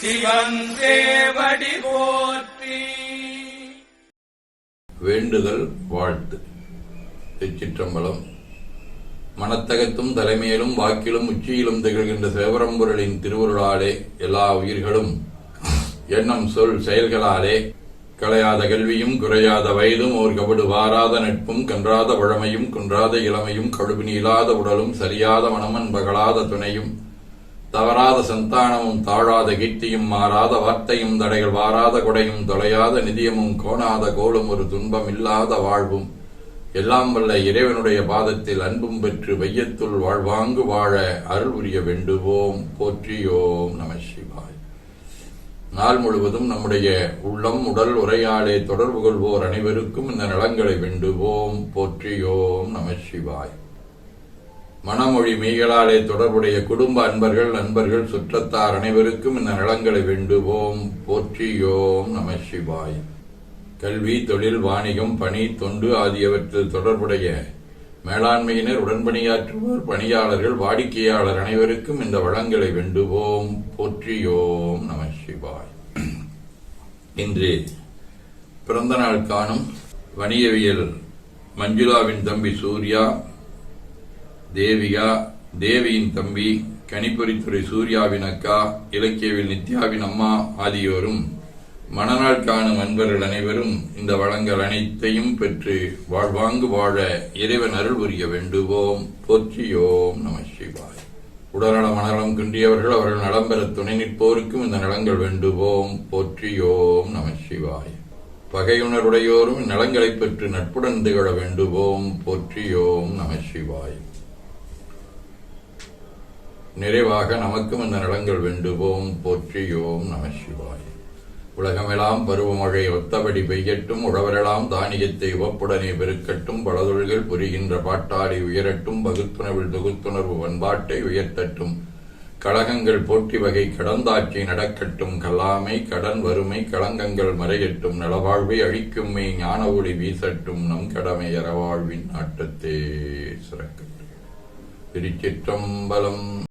சிவன் போற்றி. வேண்டுதல் வாழ்த்து. திருச்சிற்றம்பலம் மனத்தகத்தும் தலைமையிலும் வாக்கிலும் உச்சியிலும் திகழ்கின்ற சிவபரம்பொருளின் திருவருளாலே எல்லா உயிர்களும் எண்ணம் சொல் செயல்களாலே களையாத கல்வியும் குறையாத வயதும் ஓர் கபடு வாராத நட்பும் கன்றாத பழமையும் குன்றாத இளமையும் கழுவினி இல்லாத உடலும் சரியாத மனமன் பகலாத துணையும் தவறாத சந்தானமும் தாழாத கீர்த்தியும் மாறாத வார்த்தையும் தடைகள் வாராத கொடையும் தொலையாத நிதியமும் கோணாத கோலும் ஒரு துன்பம் இல்லாத வாழ்வும். எல்லாம் வல்ல இறைவனுடைய பாதத்தில் அன்பும் பெற்று வையத்துள் வாழ்வாங்கு வாழ அருள் புரிய வேண்டுவோம். போற்றியோம் நம சிவாய். நாள் முழுவதும் நம்முடைய உள்ளம் உடல் உரையாடே தொடர்பு கொள்வோர் அனைவருக்கும் இந்த நலங்களை வேண்டுவோம். போற்றியோம் நம சிவாய். மனமொழி மெய்களாலே தொடர்புடைய குடும்ப அன்பர்கள் நண்பர்கள் சுற்றத்தார் அனைவருக்கும் இந்த நலங்களை வேண்டுவோம். போற்றியோம் நம சிவாய். கல்வி தொழில் வாணிகம் பணி தொண்டு ஆகியவற்றில் தொடர்புடைய மேலாண்மையினர் உடன்பணியாற்றுவோர் பணியாளர்கள் வாடிக்கையாளர் அனைவருக்கும் இந்த வளங்களை வேண்டுவோம். போற்றியோம் நம சிவாய். இன்று பிறந்த நாள் காணும் வணிகவியல் மஞ்சுளாவின் தம்பி சூர்யா தேவிகா தேவியின் தம்பி கணிப்பொறித்துறை சூர்யாவின் அக்கா இலக்கியவில் நித்யாவின் அம்மா ஆகியோரும் மணநாள் காணும் அன்பர்கள் அனைவரும் இந்த வளங்கள் அனைத்தையும் பெற்று வாழ்வாங்கு வாழ இறைவன் அருள் புரிய வேண்டுவோம். போற்றியோம் நம சிவாய். உடல்நல மனநலம் குன்றியவர்கள் அவர்கள் நலம் பெற துணை நிற்போருக்கும் இந்த நலங்கள் வேண்டுவோம். போற்றியோம் நம சிவாய். பகையுணருடையோரும் நலங்களைப் பெற்று நட்புடன் திகழ வேண்டுவோம். போற்றியோம் நம சிவாய். நிறைவாக நமக்கும் இந்த நலங்கள் வேண்டுவோம். போற்றியோம் நம சிவாய். உலகமெல்லாம் பருவமழை ஒத்தபடி பெய்யட்டும். உழவரெல்லாம் தானியத்தை உவப்புடனே பெருக்கட்டும். பலதொழில்கள் புரிகின்ற பாட்டாடி உயரட்டும். பகுத்துணர்வில் தொகுத்துணர்வு பண்பாட்டை உயர்த்தட்டும். கழகங்கள் போற்றி வகை கடந்தாட்சி நடக்கட்டும். கல்லாமை கடன் வறுமை களங்கங்கள் மறையட்டும். நலவாழ்வை அழிக்கும்மை ஞான ஒளி வீசட்டும். நம் கடமை அறவாழ்வின் நாட்டத்தே சிறக்கட்டும். திருச்சிற்றம்பலம்